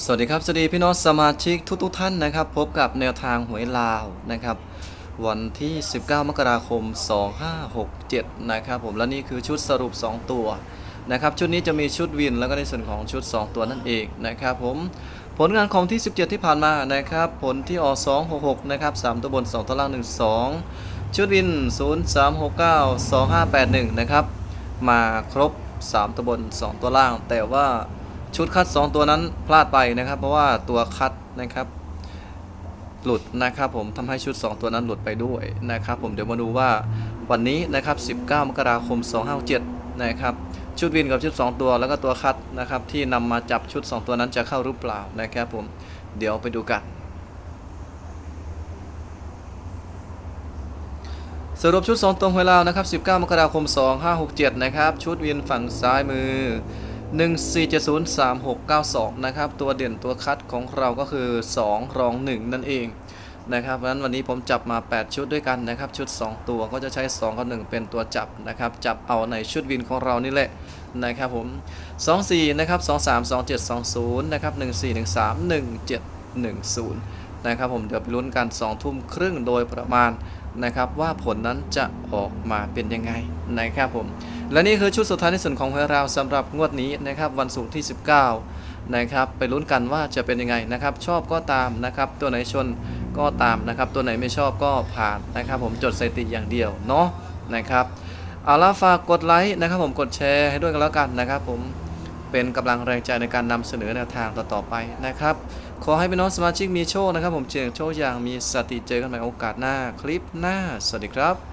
สวัสดีครับสวัสดีพี่น้องสมาชิกทุกทุกท่านนะครับ พบกับแนวทางหวยลาวนะครับ วันที่ 19 มกราคม 2567 นะครับผมและนี่คือชุดสรุป 2 ตัวนะครับชุดนี้จะมีชุดวินแล้วก็ในส่วนของชุด 2 ตัวนั่นเองนะครับผมผลงานของที่ 17 ที่ผ่านมานะครับ ผลที่ออก266 นะครับ 3 ตัวบน 2 ตัวล่าง 1 2 ชุดวิน 0369 2581 นะครับ มาครบ 3 ตัวบน 2 ตัวล่าง แต่ว่า ชุดคัด 2 ตัวนั้นพลาดไปนะครับ เพราะว่าตัวคัดนะครับ หลุดนะครับผมทำให้ชุด 2 ตัวนั้นหลุดไปด้วยนะครับ ผมเดี๋ยวมาดูว่าวันนี้นะครับ 19 มกราคม 257 นะครับชุดวินกับชุด 2 ตัวแล้วก็ตัวคัดนะครับ ที่นำมาจับชุด 2 ตัวนั้นจะเข้าหรือเปล่านะครับผมเดี๋ยวไปดูกันสรุปชุด 2 ตรงเวลานะครับ 19 มกราคม 2567 นะครับ ชุดวินฝั่งซ้ายมือ 14703692 นะครับ ตัวเด่นตัวคัดของเราก็คือ 2 รอง 1 นั่นเองนะครับเพราะนั้นวันนี้ผมจับมา 8 ชุดด้วยกันนะครับ ชุด 2 ตัวก็จะใช้ 2 กับ 1 เป็นตัวจับนะครับ จับเอาในชุดวินของเรานี่แหละนะครับผม 24 นะครับ 23 27 20 นะครับ 14 13 17 10 นะครับผมเดี๋ยวไปลุ้นกัน 2 ทุ่มครึ่งโดยประมาณนะครับว่าผลนั้นจะออกมาเป็นยังไงนะครับผม และนี่คือชุดสุดท้ายในส่วนของเราวสำหรับงวดนี้นะครับวันศุกร์ที่ 19นะครับไปลุ้นกันว่าจะเป็นยังไงนะครับ ชอบก็ตามนะครับ ตัวไหนชนก็ตามนะครับ ตัวไหนไม่ชอบก็ผ่านนะครับ ผมจดสถิติอย่างเดียวเนาะนะครับเอาละฝากกดไลค์นะครับ ผมกดแชร์ให้ด้วยกันแล้วกันนะครับ ผมเป็นกำลังแรงใจในการนำเสนอแนวทางต่อๆไปนะครับขอให้พี่น้องสมาชิกมีโชคนะครับ ผมเจียงโชคอย่างมีสติเจอกันใหม่โอกาสหน้าคลิปหน้า สวัสดีครับ